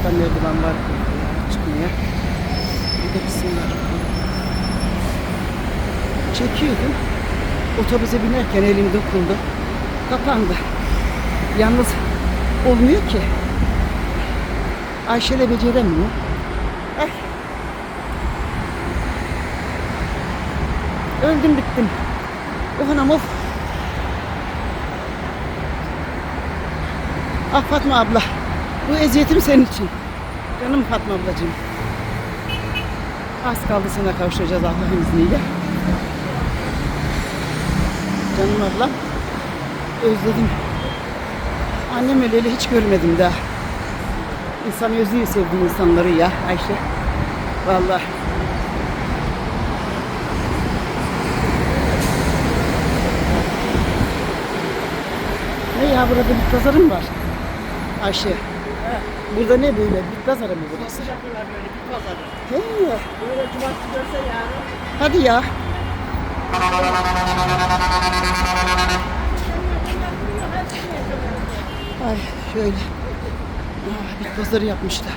Allah'tan merdiven var. Bir de bismillahirrahmanirrahim. Çekiyordum. Otobüse binerken elim dokundu. Kapandı. Yalnız olmuyor ki. Ayşe de beceremiyor. Eh. Öldüm bittim. Of anam of. Ah abla. Bu eziyetim senin için. Canım Fatma ablacığım. Az kaldı sana kavuşacağız Allah'ın izniyle. Canım ablam. Özledim. Annem öleli hiç görmedim daha. İnsan özlüyor sevdiği insanları ya Ayşe. Vallahi. Ne ya burada bir pazarım var. Ayşe. Burada ne böyle? Bir pazarı mı burası? Yapıyorlar böyle bir pazarı. He. Böyle cumartesi görse yarın. Hadi ya. Ay şöyle. Aa, bir pazarı yapmışlar.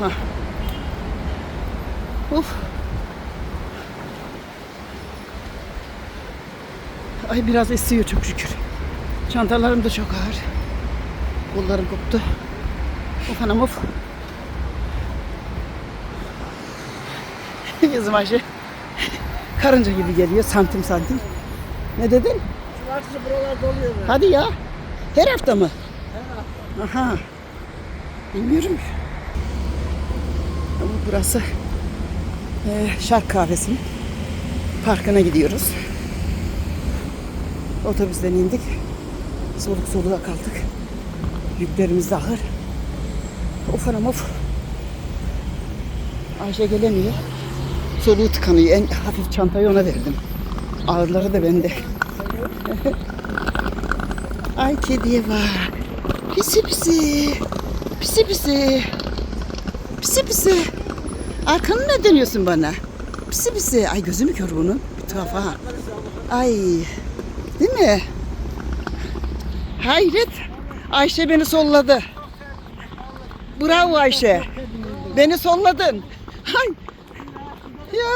Aha. Uf. Ay biraz esiyor çok şükür. Çantalarım da çok ağır. Kollarım koptu. Of anam of. Yazım Ayşe. Karınca gibi geliyor santim santim. Ne dedin? Cumartesi buralar doluyor böyle. Hadi ya. Her hafta mı? Aha. Bilmiyorum. Ama burası eee Şark Kahvesi'nin parkına gidiyoruz. Otobüsten indik. Soluk soluğa kaldık. Yüklerimiz de ağır. Of anam of. Ayşe gelemiyor. Soluğu tıkanıyor. En hafif çantayı ona verdim. Ağırları da bende. Ay kediye bak. Pisi pisi. Pisi pisi. Pisi pisi. Arkanı ne dönüyorsun bana? Pisi pisi. Ay gözü mü kör bunun? Bir tuhaf ha. Ay. Değil mi? Hayret. Ayşe beni solladı. Bravo Ayşe. Beni solladın. Ay. Ya.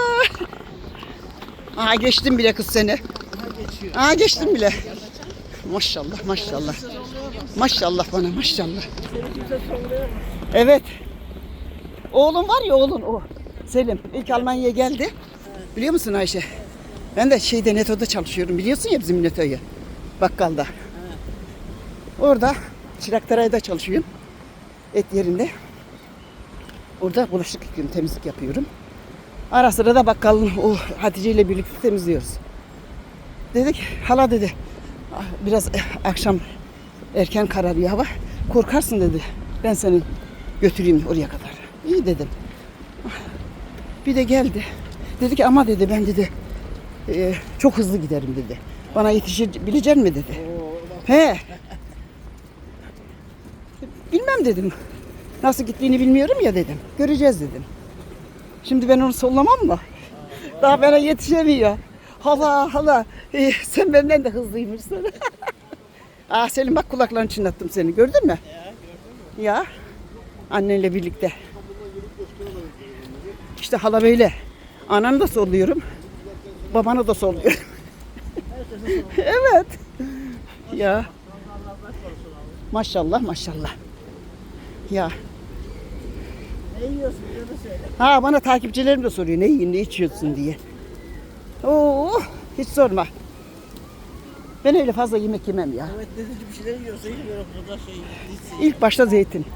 Aa geçtim bile kız seni. Aa geçtim bile. Maşallah maşallah. Maşallah bana maşallah. Evet. Oğlum var ya oğlun o. Selim ilk Almanya'ya geldi. Biliyor musun Ayşe? Ben de şeyde Neto'da çalışıyorum. Biliyorsun ya bizim Neto'yu. Bakkalda. Orada Çıraktaray'da çalışıyorum. Et yerinde. Orada bulaşık yıkıyorum, temizlik yapıyorum. Ara sıra da bakkalın o Hatice ile birlikte temizliyoruz. Dedik hala dedi "ah, biraz eh, akşam erken kararıyor hava. Korkarsın dedi. Ben seni götüreyim oraya kadar. İyi dedim. Bir de geldi. Dedi ki ama dedi ben dedi "e, çok hızlı giderim dedi. Bana yetişebilecek mi dedi. He. Bilmem dedim. Nasıl gittiğini bilmiyorum ya dedim. Göreceğiz dedim. Şimdi ben onu sollamam mı? Daha bana yetişemiyor. Hala hala e, sen benden de hızlıymışsın. ah Selim bak kulaklarını çınlattım seni gördün mü? Ya gördün mü? Ya annenle birlikte. İşte hala böyle. Ananı da solluyorum. Babanı da solluyorum. evet. Ya. Maşallah maşallah. Ya. Ne yiyorsun diyor da söyle. Ha bana takipçilerim de soruyor ne yiyin ne içiyorsun diye. Oo hiç sorma. Ben öyle fazla yemek yemem ya. Evet dedici bir şeyler yiyorsa iyi böyle burada şey. Hiç İlk başta zeytin.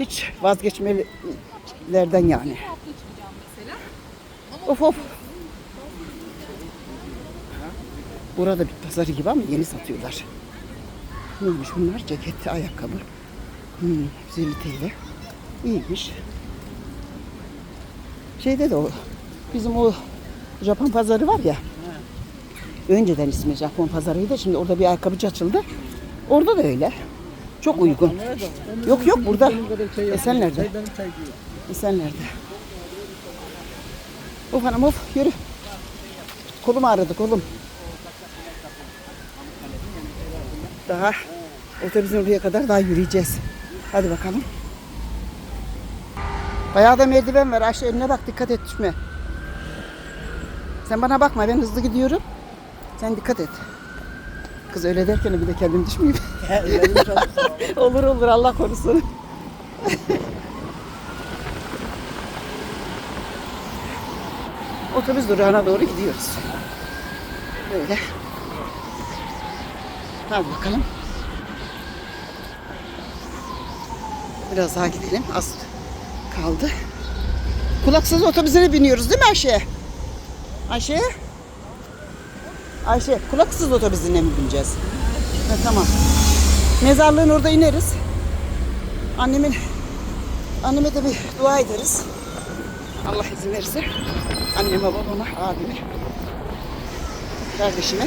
Hiç vazgeçmelerden yani. Of of. Burada bir pazarı gibi ama yeni satıyorlar. Neymiş bunlar? Ceket, ayakkabı. Hmm, 150 TL. İyiymiş. Şeyde de o. Bizim o Japon pazarı var ya. Önceden ismi Japon pazarıydı. Şimdi orada bir ayakkabıcı açıldı. Orada da öyle. Çok uygun. Yok yok burada. Esenler'de. Çay diyor. Esenler'de. Of hanım of yürü. Kolum ağrıdı kolum. Daha otobüsün oraya kadar daha yürüyeceğiz. Hadi bakalım. Bayağı da merdiven var. Ayşe eline bak dikkat et düşme. Sen bana bakma ben hızlı gidiyorum. Sen dikkat et. Kız öyle derken bir de kendim düşmeyeyim. Olur olur Allah korusun. Otobüs durağına doğru gidiyoruz. Böyle. Hadi bakalım. Biraz daha gidelim. Az kaldı. Kulaksız otobüsüne biniyoruz değil mi Ayşe? Ayşe? Ayşe kulaksız otobüsüne mi bineceğiz? Ha, tamam. Mezarlığın orada ineriz. Annemin anneme de bir dua ederiz. Allah izin verirse. Anneme, babama, abime, kardeşime.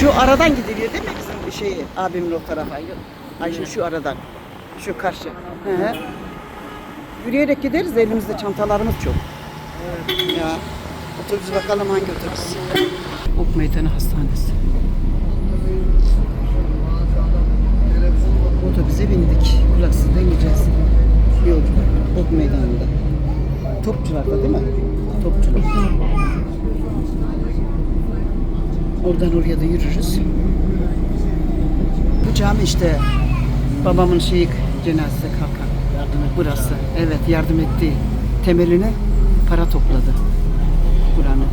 Şu aradan gidiliyor değil mi bizim şeyi, abimin o tarafa? Ayşe şu aradan. Şu karşı. Hı hı. Yürüyerek gideriz elimizde çantalarımız çok. Ya. Otobüs bakalım hangi otobüs. Ok Meydanı Hastanesi. Otobüse bindik. Kulaksızda ineceğiz. Yolculuk. Ok Meydanı'nda. Topçularda değil mi? Topçular. Oradan oraya da yürürüz. Cami işte babamın şeyi cenazesi kalkan. yardım et. Burası. Evet yardım etti. Temeline para topladı. Buranın.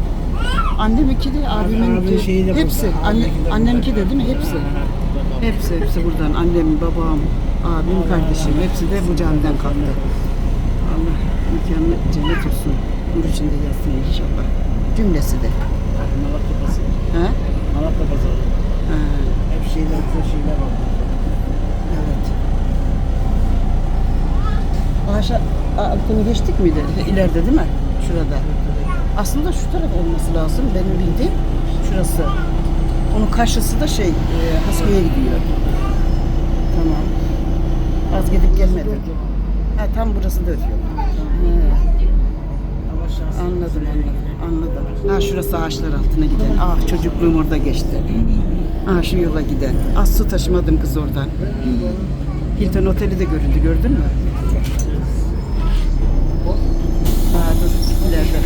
Anneminki de abimin Abinin şeyi de burada. hepsi. Anne, Abiminki de annemki de değil mi? Hepsi. Hepsi hepsi buradan. Annem, babam, abim, kardeşim hepsi de bu camiden kalktı. Allah mekanı cennet olsun. Nur içinde yatsın inşallah. Cümlesi de. Malatya pazarı. Ha? Malatya pazarı. Ha, şeyler, güzel şeyler var. evet. Aşağı altını geçtik miydi? İleride değil mi? Şurada. Aslında şu taraf olması lazım. Benim bildiğim şurası. Onun karşısı da şey, e, gidiyor. Tamam. Az gidip gelmedi. Ha, tam burası da ötüyor. Anladım, anladım, anladım. Ha şurası ağaçlar altına giden. Ah çocukluğum orada geçti. Ah şu yola giden. Az su taşımadım kız oradan. Hilton Oteli de göründü, gördün mü? Ha dur, ileride.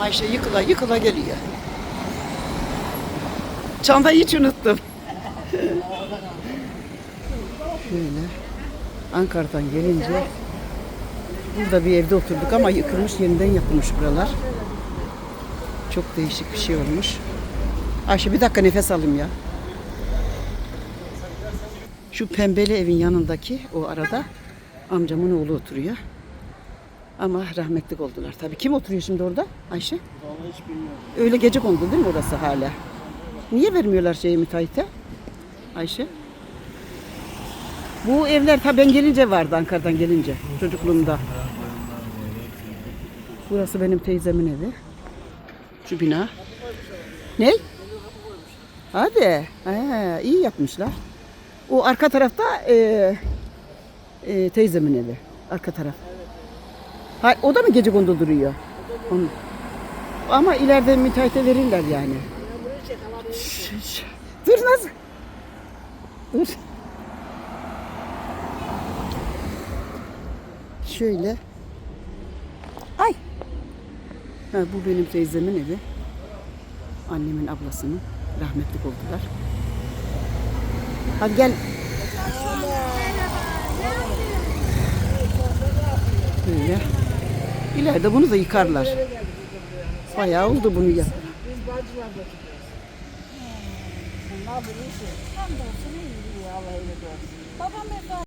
Ayşe yıkıla yıkıla geliyor. Çantayı hiç unuttum. Şöyle Ankara'dan gelince Burada bir evde oturduk ama yıkılmış, yeniden yapılmış buralar. Çok değişik bir şey olmuş. Ayşe bir dakika nefes alayım ya. Şu pembeli evin yanındaki o arada amcamın oğlu oturuyor. Ama rahmetlik oldular. Tabii kim oturuyor şimdi orada Ayşe? Hiç bilmiyorum. Öyle gece kondu değil mi orası hala? Niye vermiyorlar şeyi müteahhite? Ayşe? Bu evler tabii ben gelince vardı Ankara'dan gelince çocukluğumda. Burası benim teyzemin evi. Şu bina. Ne? Hadi. Ha, iyi yapmışlar. O arka tarafta e, e, teyzemin evi. Arka taraf. Ha, o da mı gece kondu duruyor? Onu- ama ileride müteahhite verirler yani. Dur nasıl? Dur. Şöyle. Ay. Ha, bu benim teyzemin evi. Annemin ablasının. Rahmetlik oldular. Hadi gel. Böyle. İleride bunu da yıkarlar. Bayağı oldu bunu olsun. Babam